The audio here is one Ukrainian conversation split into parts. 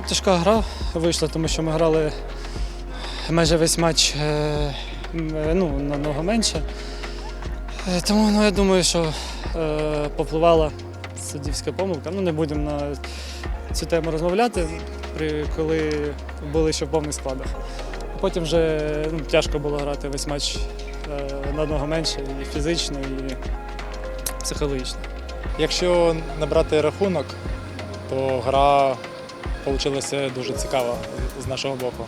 Тяжка гра вийшла, тому що ми грали майже весь матч е, е, ну, намного менше. Е, Тому ну, я думаю, що попливала суддівська помилка. Ну, не будемо на цю тему розмовляти, коли були ще в повних складах. Потім вже ну, тяжко було грати весь матч на одного менше і фізично, і психологічно. Якщо не брати рахунок, то гра вийшла дуже цікава з нашого боку.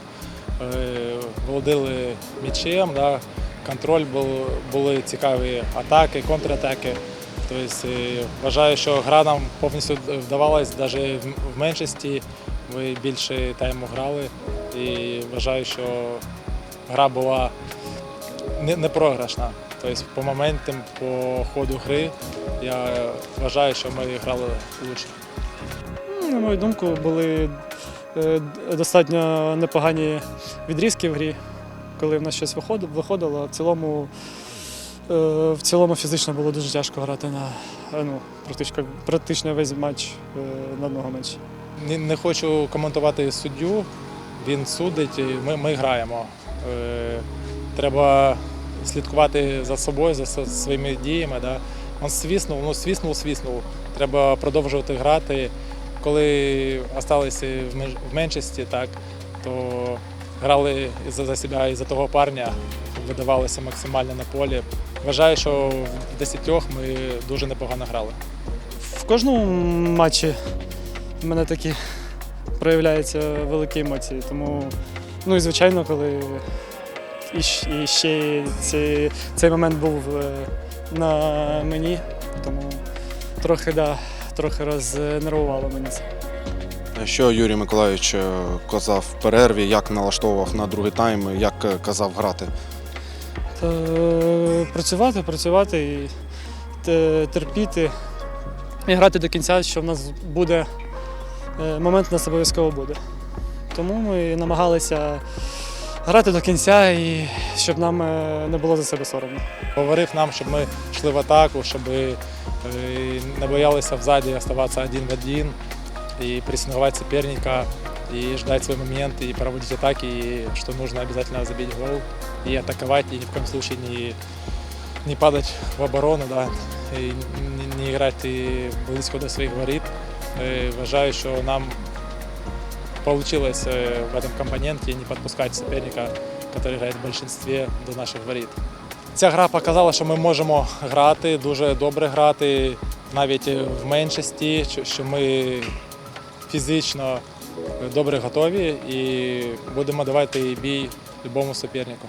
Е, Володили м'ячем, да, контроль був, були цікаві атаки, контратаки. Тобто, е, вважаю, що гра нам повністю вдавалась навіть в меншості. Ми більше тайму грали і вважаю, що гра була не, програшна. Тобто по моментам, по ходу гри я вважаю, що ми грали лучше. На мою думку, були е, достатньо непогані відрізки в грі, коли в нас щось виходило. В цілому, е, в цілому фізично було дуже тяжко грати на е, ну, практично, практично весь матч на одного менше. Не, не хочу коментувати суддю, він судить, і ми, ми граємо. Треба слідкувати за собою, за своїми діями. Да. Он свіснув, ну свіснув, свіснув. Треба продовжувати грати. Коли залишилися в меншості, так, то грали за, за себе і за того парня, видавалося максимально на полі. Вважаю, що в десятьох ми дуже непогано грали. В кожному матчі в мене такі проявляються великі емоції. Тому, ну і звичайно, коли і ще цей, цей момент був е, на мені, тому трохи, да, трохи рознервувало мені це. Що Юрій Миколайович е, казав в перерві, як налаштовував на другий тайм, як е, казав грати? Та, е, працювати, працювати і терпіти і грати до кінця, що в нас буде момент, у нас обов'язково буде. Тому ми намагалися грати до кінця і щоб нам е, не було за себе соромно. Говорив нам, щоб ми йшли в атаку, щоб е, не боялися взаді оставатися один в один и прессинговать соперника, и ждать свой момент, и проводить атаки, и что нужно обязательно забить гол, и атаковать, и ни в коем случае не, не падать в оборону, да, и не, не играть и близко до своих воріт. Е, Вважаю, що нам получилось е, в этом компоненте не подпускать соперника, который играет в большинстве до наших воріт. Ця гра показала, що ми можемо грати, дуже добре грати, навіть в меншості, що ми фізично добре готові і будемо давати бій любому супернику.